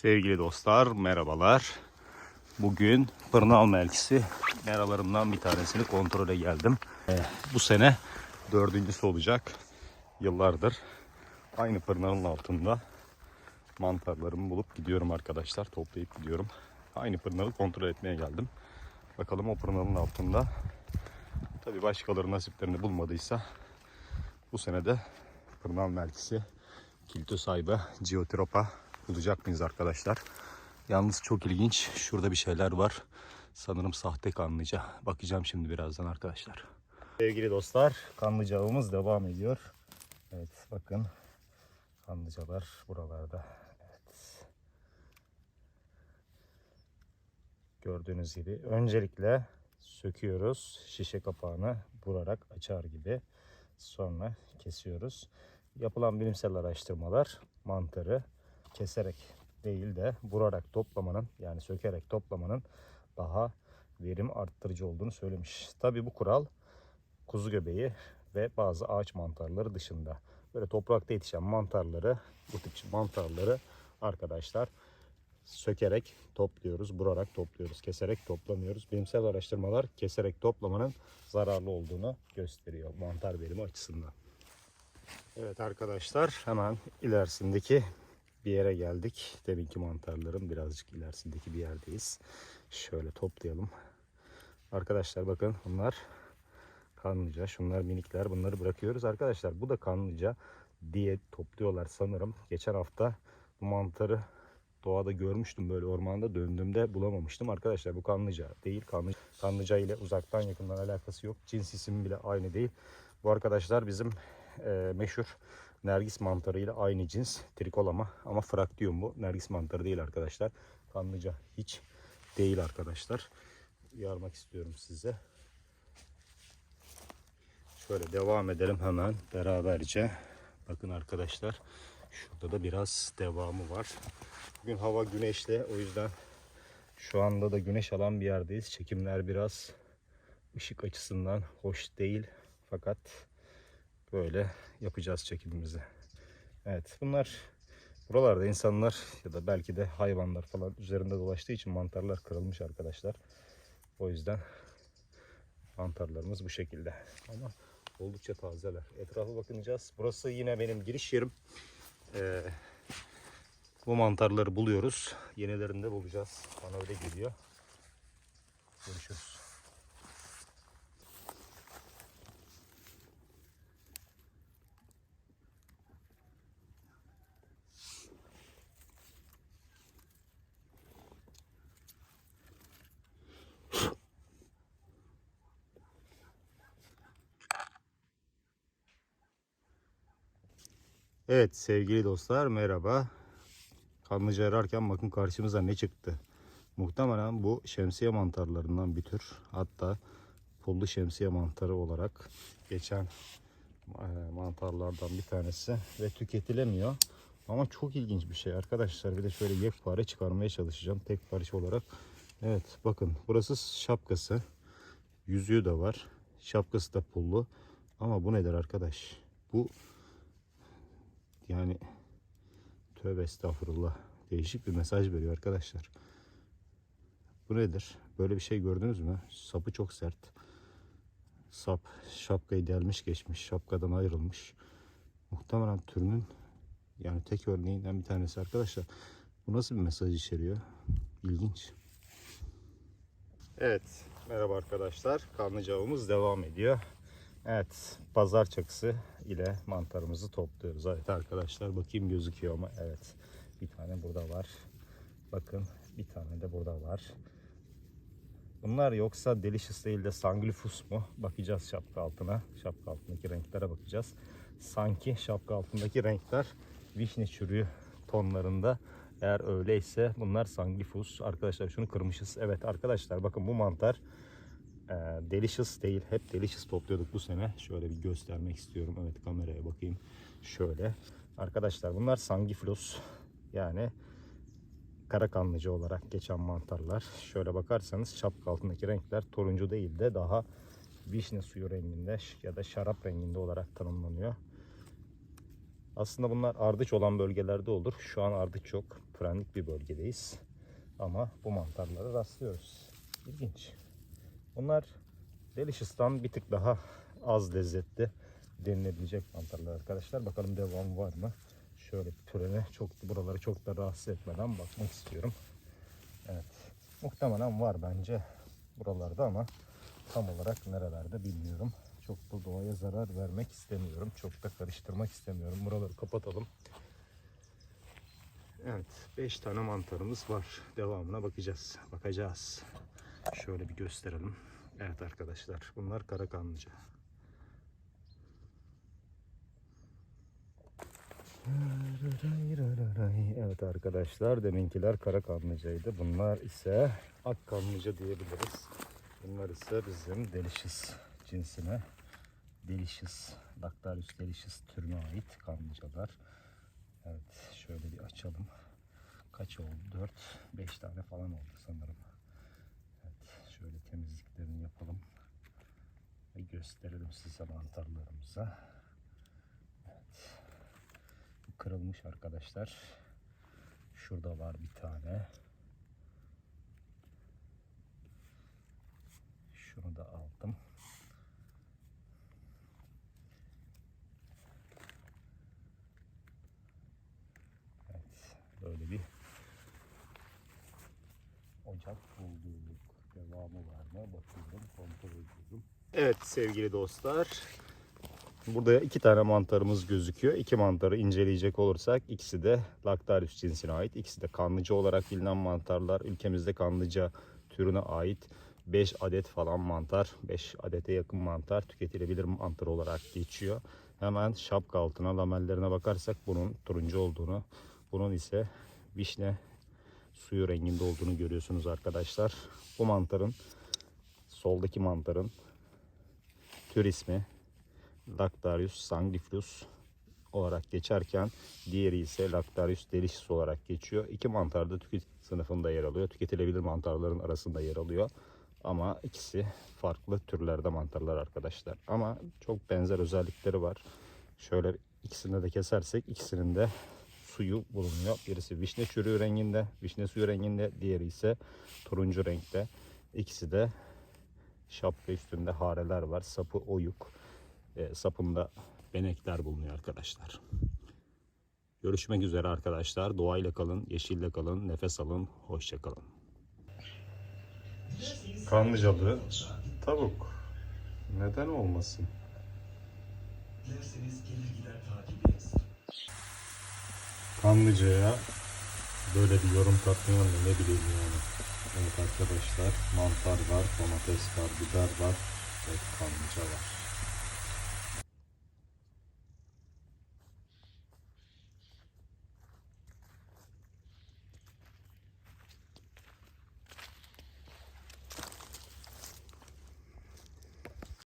Sevgili dostlar, merhabalar. Bugün Pırnal Melkisi meralarımdan bir tanesini kontrole geldim. Ee, bu sene dördüncüsü olacak. Yıllardır aynı pırnalın altında mantarlarımı bulup gidiyorum arkadaşlar. Toplayıp gidiyorum. Aynı pırnalı kontrol etmeye geldim. Bakalım o pırnalın altında. Tabii başkaları nasiplerini bulmadıysa bu sene de Pırnal Melkisi, Kilto Sayba, Geotropa bulacak mıyız arkadaşlar? Yalnız çok ilginç. Şurada bir şeyler var. Sanırım sahte kanlıca. Bakacağım şimdi birazdan arkadaşlar. Sevgili dostlar, kanlıca devam ediyor. Evet, bakın. Kanlıcalar buralarda. Evet. Gördüğünüz gibi. Öncelikle söküyoruz. Şişe kapağını vurarak açar gibi. Sonra kesiyoruz. Yapılan bilimsel araştırmalar mantarı keserek değil de vurarak toplamanın yani sökerek toplamanın daha verim arttırıcı olduğunu söylemiş. Tabi bu kural kuzu göbeği ve bazı ağaç mantarları dışında. Böyle toprakta yetişen mantarları, bu tip mantarları arkadaşlar sökerek topluyoruz, vurarak topluyoruz, keserek toplamıyoruz. Bilimsel araştırmalar keserek toplamanın zararlı olduğunu gösteriyor mantar verimi açısından. Evet arkadaşlar hemen ilerisindeki bir yere geldik. Deminki mantarların birazcık ilerisindeki bir yerdeyiz. Şöyle toplayalım. Arkadaşlar bakın bunlar kanlıca. Şunlar minikler. Bunları bırakıyoruz. Arkadaşlar bu da kanlıca diye topluyorlar sanırım. Geçen hafta bu mantarı doğada görmüştüm böyle ormanda döndüğümde bulamamıştım. Arkadaşlar bu kanlıca değil. Kanlıca, kanlıca ile uzaktan yakından alakası yok. Cins isim bile aynı değil. Bu arkadaşlar bizim e, meşhur Nergis mantarı ile aynı cins trikolama ama fraktiyum bu. Nergis mantarı değil arkadaşlar. Kanlıca hiç değil arkadaşlar. Uyarmak istiyorum size. Şöyle devam edelim hemen beraberce. Bakın arkadaşlar şurada da biraz devamı var. Bugün hava güneşli o yüzden şu anda da güneş alan bir yerdeyiz. Çekimler biraz ışık açısından hoş değil. Fakat böyle yapacağız çekimimizi. Evet bunlar buralarda insanlar ya da belki de hayvanlar falan üzerinde dolaştığı için mantarlar kırılmış arkadaşlar. O yüzden mantarlarımız bu şekilde. Ama oldukça tazeler. Etrafa bakınacağız. Burası yine benim giriş yerim. Ee, bu mantarları buluyoruz. Yenilerini de bulacağız. Bana öyle geliyor. Görüşürüz. Evet sevgili dostlar merhaba. Kanlıca ararken bakın karşımıza ne çıktı. Muhtemelen bu şemsiye mantarlarından bir tür. Hatta pullu şemsiye mantarı olarak geçen e, mantarlardan bir tanesi ve tüketilemiyor. Ama çok ilginç bir şey arkadaşlar. Bir de şöyle yekpare çıkarmaya çalışacağım tek parça olarak. Evet bakın burası şapkası. Yüzüğü de var. Şapkası da pullu. Ama bu nedir arkadaş? Bu yani tövbe estağfurullah. Değişik bir mesaj veriyor arkadaşlar. Bu nedir? Böyle bir şey gördünüz mü? Sapı çok sert. Sap şapkayı delmiş geçmiş. Şapkadan ayrılmış. Muhtemelen türünün yani tek örneğinden bir tanesi arkadaşlar. Bu nasıl bir mesaj içeriyor? İlginç. Evet. Merhaba arkadaşlar. Kanlıca avımız devam ediyor. Evet, pazar çakısı ile mantarımızı topluyoruz. Evet arkadaşlar bakayım gözüküyor mu? Evet. Bir tane burada var. Bakın bir tane de burada var. Bunlar yoksa Delicious değil de Sanglifus mu? Bakacağız şapka altına. Şapka altındaki renklere bakacağız. Sanki şapka altındaki renkler vişne çürüğü tonlarında. Eğer öyleyse bunlar Sanglifus. Arkadaşlar şunu kırmışız. Evet arkadaşlar bakın bu mantar e, Delicious değil. Hep Delicious topluyorduk bu sene. Şöyle bir göstermek istiyorum. Evet kameraya bakayım. Şöyle. Arkadaşlar bunlar Sangiflus. Yani kara kanlıcı olarak geçen mantarlar. Şöyle bakarsanız şapka altındaki renkler turuncu değil de daha vişne suyu renginde ya da şarap renginde olarak tanımlanıyor. Aslında bunlar ardıç olan bölgelerde olur. Şu an ardıç yok. frenlik bir bölgedeyiz. Ama bu mantarlara rastlıyoruz. İlginç. Bunlar Delicious'tan bir tık daha az lezzetli denilebilecek mantarlar arkadaşlar. Bakalım devam var mı? Şöyle bir törene çok buraları çok da rahatsız etmeden bakmak istiyorum. Evet. Muhtemelen var bence buralarda ama tam olarak nerelerde bilmiyorum. Çok da doğaya zarar vermek istemiyorum. Çok da karıştırmak istemiyorum. Buraları kapatalım. Evet. 5 tane mantarımız var. Devamına bakacağız. Bakacağız. Şöyle bir gösterelim. Evet arkadaşlar. Bunlar kara kanlıca. Evet arkadaşlar deminkiler kara kanlıcaydı. Bunlar ise ak kanlıca diyebiliriz. Bunlar ise bizim delicious cinsine delicious, Lactarius delicious türüne ait kanlıcalar. Evet şöyle bir açalım. Kaç oldu? 4, 5 tane falan oldu sanırım. Temizliklerini yapalım. Ve gösterelim size mantarlarımıza. Evet. Bu kırılmış arkadaşlar. Şurada var bir tane. Şunu da aldım. Evet, böyle bir ocak bulduk. Devamı var mı? Bakıyorum, kontrol ediyorum. Evet sevgili dostlar. Burada iki tane mantarımız gözüküyor. İki mantarı inceleyecek olursak ikisi de Lactarius cinsine ait. İkisi de kanlıca olarak bilinen mantarlar. Ülkemizde kanlıca türüne ait 5 adet falan mantar, 5 adete yakın mantar tüketilebilir mantar olarak geçiyor. Hemen şapka altına lamellerine bakarsak bunun turuncu olduğunu, bunun ise vişne suyu renginde olduğunu görüyorsunuz arkadaşlar. Bu mantarın soldaki mantarın tür ismi Lactarius sanguiflus olarak geçerken diğeri ise Lactarius delicious olarak geçiyor. İki mantar da tüket sınıfında yer alıyor. Tüketilebilir mantarların arasında yer alıyor. Ama ikisi farklı türlerde mantarlar arkadaşlar. Ama çok benzer özellikleri var. Şöyle ikisini de kesersek ikisinin de suyu bulunuyor. Birisi vişne çürüğü renginde, vişne suyu renginde, diğeri ise turuncu renkte. İkisi de şapka üstünde hareler var. Sapı oyuk. E, sapında benekler bulunuyor arkadaşlar. Görüşmek üzere arkadaşlar. Doğayla kalın, yeşille kalın, nefes alın, hoşça kalın. Kanlıcalı tavuk. Neden olmasın? Dilerseniz gelir gider takibiniz. Kanlıca'ya böyle bir yorum katmıyor mu ne bileyim yani. Evet arkadaşlar mantar var, domates var, biber var ve kanlıca var.